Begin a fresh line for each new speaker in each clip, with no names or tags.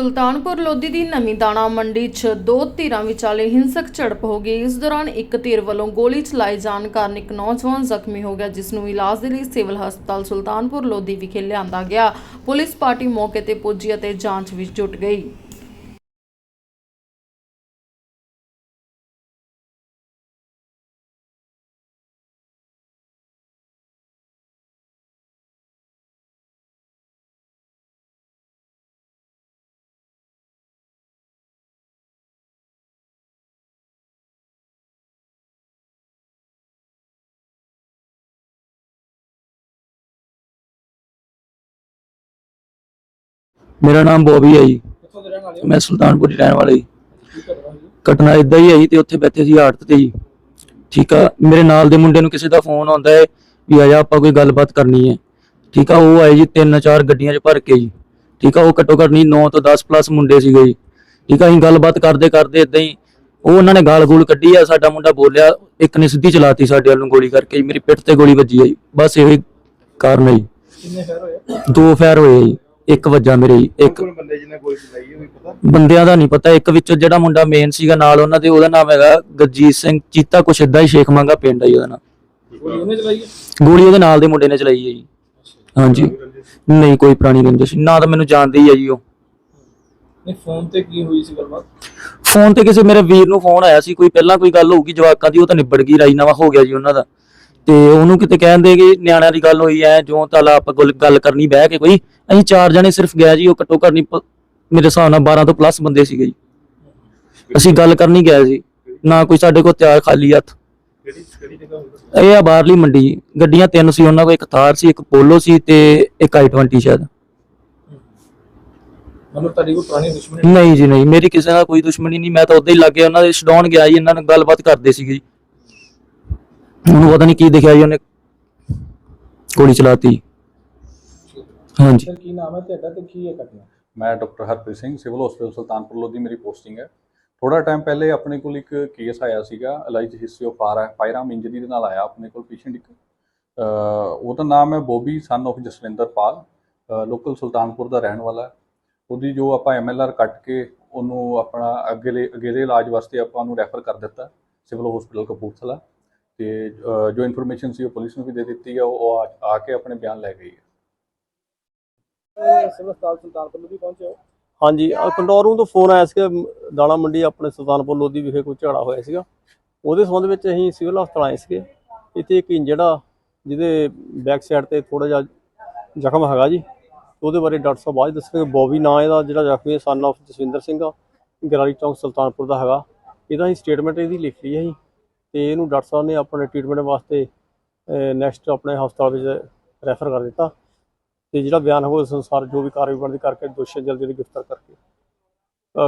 ਸੁਲਤਾਨਪੁਰ ਲੋਧੀ ਦੀ ਨਵੀਂ ਦਾਣਾ ਮੰਡੀ 'ਚ ਦੋ ਧਿਰਾਂ ਵਿਚਾਲੇ ਹਿੰਸਕ ਝੜਪ ਹੋ ਗਈ। ਇਸ ਦੌਰਾਨ ਇੱਕ ਧਿਰ ਵੱਲੋਂ ਗੋਲੀ ਚਲਾਏ ਜਾਣ ਕਾਰਨ ਇੱਕ ਨੌਜਵਾਨ ਜ਼ਖਮੀ ਹੋ ਗਿਆ, ਜਿਸ ਨੂੰ ਇਲਾਜ ਦੇ ਲਈ ਸਿਵਲ ਹਸਪਤਾਲ ਸੁਲਤਾਨਪੁਰ ਲੋਧੀ ਵਿਖੇ ਲਿਆਂਦਾ ਗਿਆ। ਪੁਲਿਸ ਪਾਰਟੀ ਮੌਕੇ ਤੇ ਪੁੱਜੀ ਅਤੇ ਜਾਂਚ ਵਿੱਚ ਜੁਟ ਗਈ।
ਮੇਰਾ ਨਾਮ ਬੋਬੀ ਹੈ ਜੀ। ਮੈਂ ਸੁਲਤਾਨਪੁਰ ਰਹਿਣ ਵਾਲਾ ਜੀ।
ਘਟਨਾ
ਇਦਾਂ ਹੀ ਹੈ ਜੀ ਤੇ ਉੱਥੇ ਬੈਠੇ ਸੀ ਆੜਤ ਤੇ ਜੀ। ਠੀਕ ਆ ਮੇਰੇ ਨਾਲ ਦੇ ਮੁੰਡੇ ਨੂੰ ਕਿਸੇ ਦਾ ਫੋਨ ਆਉਂਦਾ ਹੈ ਵੀ ਆਜਾ ਆਪਾਂ ਕੋਈ ਗੱਲਬਾਤ ਕਰਨੀ ਹੈ। ਠੀਕ ਆ ਉਹ ਆਏ ਜੀ ਤਿੰਨ ਚਾਰ ਗੱਡੀਆਂ 'ਚ ਭਰ ਕੇ ਜੀ। ਠੀਕ ਆ ਉਹ ਘੱਟੋ ਘੱਟ ਨਹੀਂ 9 ਤੋਂ 10 ਪਲੱਸ ਮੁੰਡੇ ਸੀਗੇ ਜੀ। ਠੀਕ ਆ ਅਸੀਂ ਗੱਲਬਾਤ ਕਰਦੇ ਕਰਦੇ ਇਦਾਂ ਹੀ ਉਹ ਉਹਨਾਂ ਨੇ ਗਾਲ ਗੂਲ ਕੱਢੀ ਆ ਸਾਡਾ ਮੁੰਡਾ ਬੋਲਿਆ ਇੱਕ ਨੇ ਸਿੱਧੀ ਚਲਾਤੀ ਸਾਡੇ ਵੱਲ ਨੂੰ ਗੋਲੀ ਕਰਕੇ ਜੀ, ਮੇਰੀ ਪਿੱਠ ਤੇ ਗੋਲੀ ਵੱਜੀ ਆ ਜੀ। ਬਸ ਇਹੋ ਹੀ ਕਾਰਨ ਹੈ ਜੀ।
ਕਿੰਨੇ ਫੈਰ ਹੋਏ?
ਦੋ ਫੈਰ ਹੋਏ ਜੀ। ਇੱਕ ਵੱਜਾ ਮੇਰੇ ਇੱਕ
ਕੋਲ ਬੰਦੇ ਜਿਹਨੇ ਗੋਲੀ ਚਲਾਈ ਹੋਈ ਪਤਾ?
ਬੰਦਿਆਂ ਦਾ ਨਹੀਂ ਪਤਾ। ਇੱਕ ਵਿੱਚੋਂ ਜਿਹੜਾ ਮੁੰਡਾ ਮੇਨ ਸੀਗਾ ਨਾਲ ਉਹਨਾਂ ਦੇ ਉਹਦਾ ਨਾਮ ਹੈਗਾ ਗਰਜੀਤ ਸਿੰਘ ਚੀਤਾ ਕੁਛ ਏਦਾਂ ਹੀ ਸ਼ੇਖ ਮੰਗਾ ਪਿੰਡ ਆ ਜੀ ਉਹਦਾ ਨਾਮ।
ਗੋਲੀ ਉਹਨੇ ਚਲਾਈ ਹੈ
ਗੋਲੀ ਉਹਦੇ ਨਾਲ ਦੇ ਮੁੰਡੇ ਨੇ ਚਲਾਈ ਹੈ ਜੀ। ਹਾਂਜੀ। ਨਹੀਂ ਕੋਈ ਪੁਰਾਣੀ ਰੰਜਿਸ਼ ਨਾ। ਤਾਂ ਮੈਨੂੰ ਜਾਣਦੀ ਹੈ ਜੀ ਉਹ।
ਨਹੀਂ ਫੋਨ ਤੇ ਕੀ ਹੋਈ ਸੀ ਗੱਲਬਾਤ?
ਫੋਨ ਤੇ ਕਿਸੇ ਮੇਰੇ ਵੀਰ ਨੂੰ ਫੋਨ ਆਇਆ ਸੀ ਕੋਈ ਪਹਿਲਾਂ ਕੋਈ ਗੱਲ ਹੋਊਗੀ ਜਵਾਕਾਂ ਦੀ ਉਹ ਤਾਂ ਨਿਬੜ ਗਈ ਰਾਜੀਨਾਮਾ ਹੋ ਗਿਆ ਜੀ ਉਹਨਾਂ ਦਾ। ਤੇ ਉਹਨੂੰ ਕਿਤੇ ਕਹਿੰਦੇ ਕਿ ਨਿਆਣਿਆਂ ਦੀ ਗੱਲ ਹੋਈ ਐ ਜੋ ਤਾਲਾ ਆਪਾਂ ਗੱਲ- ਗੱਲ ਕਰਨੀ ਬਹਿ ਕੇ ਕੋਈ। ਅਸੀਂ ਚਾਰ ਜਣੇ ਸਿਰਫ ਗਿਆ ਜੀ ਉਹ ਘੱਟੋ ਘੱਟ ਨਹੀਂ ਪ- ਮੇਰੇ ਹਿਸਾਬ ਨਾਲ 12 ਤੋਂ ਪਲੱਸ ਬੰਦੇ ਸੀਗੇ ਜੀ। ਅਸੀਂ ਗੱਲ ਕਰਨੀ ਗਏ ਸੀ ਨਾ ਕੋਈ ਸਾਡੇ ਕੋਲ ਤਿਆਰ ਖਾਲੀ ਹੱਥ।
ਕਿਹੜੀ ਕਿਹੜੀ ਜਗ੍ਹਾ ਹੋਈ
ਇਹ ਆ ਬਾਹਰਲੀ ਮੰਡੀ ਜੀ। ਗੱਡੀਆਂ ਤਿੰਨ ਸੀ ਉਹਨਾਂ ਕੋਲ ਇੱਕ ਥਾਰ ਸੀ ਇੱਕ ਪੋਲੋ ਸੀ ਤੇ ਇੱਕ i20 ਸ਼ਾਇਦ।
ਮਤਲਬ ਤੁਹਾਡੀ ਕੋਈ ਪੁਰਾਣੀ ਦੁਸ਼ਮਣੀ?
ਨਹੀਂ ਜੀ ਨਹੀਂ। ਮੇਰੀ ਕਿਸੇ ਨਾਲ ਕੋਈ ਦੁਸ਼ਮਣੀ ਨਹੀਂ। ਮੈਂ ਤਾਂ ਉਦਾਂ ਹੀ ਲੱਗੇ ਉਹਨਾਂ ਦੇ ਛਡਾਉਣ ਗਿਆ ਜੀ ਇਹਨਾਂ ਨਾਲ ਗੱਲਬਾਤ ਕਰਦੇ ਸੀਗੇ ਜੀ। ਉਹਨੂੰ ਪਤਾ ਨਹੀਂ ਕੀ ਦਿਖਿਆ ਜੀ ਉਹਨੇ। ਗੋਲੀ ਚਲਾਤੀ। ਹਾਂਜੀ।
ਸਰ ਕੀ ਨਾਮ ਹੈ ਤੁਹਾਡਾ ਤੇ ਕੀ ਹੈ ਘਟਨਾ?
ਮੈਂ doctor Harpreet Singh civil hospital Sultanpur Lodhi ਮੇਰੀ ਪੋਸਟਿੰਗ ਹੈ। ਥੋੜਾ ਟਾਈਮ ਪਹਿਲੇ ਆਪਣੇ ਕੋਲ ਇੱਕ ਕੇਸ ਆਇਆ ਸੀਗਾ alleged history of firearm injury ਦੇ ਨਾਲ ਆਇਆ ਆਪਣੇ ਕੋਲ ਪੇਸ਼ੈਂਟ ਇੱਕ। ਉਹਦਾ ਨਾਮ ਹੈ Bobby son of Jaswinder Pal. Local Sultanpur ਦਾ ਰਹਿਣ ਵਾਲਾ ਹੈ। ਉਹਦੀ ਜੋ ਆਪਾਂ ਐਮਐਲਆਰ ਕੱਟ ਕੇ ਉਹਨੂੰ ਆਪਣਾ ਅੱਗੇਲੇ ਅਗੇਲੇ ਇਲਾਜ ਵਾਸਤੇ ਆਪਾਂ ਉਹਨੂੰ ਰੈਫਰ ਕਰ ਦਿੱਤਾ ਸਿਵਲ ਹਸਪੀਟਲ ਕਪੂਰਥਲਾ। ਤੇ ਜੋ ਇਨਫੋਰਮੇਸ਼ਨ ਸੀ ਉਹ ਪੁਲਿਸ ਨੂੰ ਵੀ ਦੇ ਦਿੱਤੀ ਹੈ ਉਹ ਆ- ਕੇ ਆਪਣੇ ਬਿਆਨ ਲੈ ਗਈ ਹੈ
ਸਿਵਲ ਹਸਪਤਾਲ ਸੁਲਤਾਨਪੁਰ ਲੋਧੀ ਪਹੁੰਚੇ ਹੋ?
ਹਾਂਜੀ ਰੂਮ ਤੋਂ ਫੋਨ ਆਇਆ ਸੀਗਾ ਦਾਣਾ ਮੰਡੀ ਆਪਣੇ ਸੁਲਤਾਨਪੁਰ ਲੋਧੀ ਵਿਖੇ ਕੋਈ ਝਗੜਾ ਹੋਇਆ ਸੀਗਾ। ਉਹਦੇ ਸੰਬੰਧ ਵਿੱਚ ਅਸੀਂ ਸਿਵਲ ਹਸਪਤਾਲ ਆਏ ਸੀਗੇ। ਇੱਥੇ ਇੱਕ ਇੰਜੜਾ ਜਿਹਦੇ ਬੈਕ ਸਾਈਡ ਤੇ ਥੋੜਾ ਜਿਹਾ ਜ਼ਖਮ ਹੈਗਾ ਜੀ। ਉਹਦੇ ਬਾਰੇ ਡਾਕਟਰ ਸਾਹਿਬ ਬਾਅਦ 'ਚ ਦੱਸਣਗੇ। ਬੋਬੀ ਨਾਂ ਇਹਦਾ ਜਿਹੜਾ ਜ਼ਖਮੀ ਹੈ ਸਨ of ਜਸਵਿੰਦਰ ਸਿੰਘ ਆ। ਗਰਾਰੀ ਚੌਂਕ ਸੁਲਤਾਨਪੁਰ ਦਾ ਹੈਗਾ। ਇਹਦਾ ਅਸੀਂ ਸਟੇਟਮੈਂਟ ਇਹਦੀ ਲਿਖ ਲਈ ਹੈ ਜੀ। ਤੇ ਇਹਨੂੰ ਡਾਕਟਰ ਸਾਹਿਬ ਨੇ ਆਪਣੇ ਟ੍ਰੀਟਮੈਂਟ ਵਾਸਤੇ ਨੈਕਸਟ ਆਪਣੇ ਹਸਪਤਾਲ ਵਿੱਚ ਰੈਫਰ ਕਰ ਦਿੱਤਾ। ਤੇ ਜਿਹੜਾ ਬਿਆਨ ਹੋਊ ਉਸ ਅਨੁਸਾਰ ਜੋ ਵੀ ਕਾਰਵਾਈ ਬਣਦੀ ਕਰਕੇ ਦੋਸ਼ੀ ਜਲਦੀ ਜਲਦੀ ਗ੍ਰਿਫਤਾਰ ਕਰਕੇ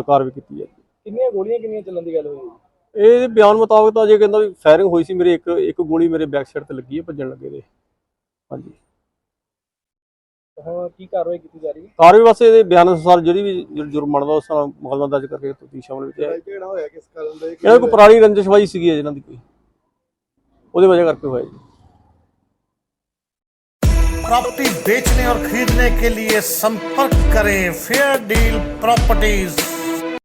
ਕਾਰਵਾਈ ਕੀਤੀ ਜਾਏਗੀ
ਕਿੰਨੀਆਂ ਗੋਲੀਆਂ ਕਿੰਨੀਆਂ ਚੱਲਣ ਦੀ ਗੱਲ ਹੋਈ? ਹੈ?
ਇਹ ਬਿਆਨ ਮੁਤਾਬਕ ਤਾਂ ਜੇ ਕਹਿੰਦਾ ਵੀ ਫਾਇਰਿੰਗ ਹੋਈ ਸੀ ਮੇਰੇ ਇੱਕ ਇੱਕ ਗੋਲੀ ਮੇਰੇ ਬੈਕ ਸਾਈਡ ਤੇ ਲੱਗੀ ਹੈ ਭੱਜਣ ਲੱਗੇ ਦੇ ਹਾਂਜੀ।
ਹੁਣ ਕੀ ਕਾਰਵਾਈ ਕੀਤੀ ਜਾ ਰਹੀ ਹੈ
ਕਾਰਵਾਈ ਵਾਸਤੇ ਇਹਦੇ ਬਿਆਨ ਅਨੁਸਾਰ ਜਿਹੜੀ ਵੀ ਜੁਰ- ਜੁਰਮ ਬਣਦਾ ਉਸ ਨਾਲ ਮੁਕੱਦਮਾ ਦਰਜ ਕਰਕੇ ਤਫਤੀਸ਼ ਸ਼ਾਮਲ ਵਿੱਚ ਹੈ
ਕਿਹੜਾ ਹੋਇਆ ਕਿਸ ਕਾਰਨ ਦਾ
ਇਹਨਾਂ ਕੋਈ ਪੁਰਾਣੀ ਰੰਜਿਸ਼ਬਾਜੀ ਸੀਗੀ ਹੈ ਜਿਹਨਾਂ ਦੀ ਕੋਈ ਉਹਦੇ ਵਜ੍ਹਾ ਕਰਕੇ ਹੋਇਆ ਜੀ
प्रॉपर्टी बेचने और खरीदने के लिए संपर्क करें फेयर डील प्रॉपर्टीज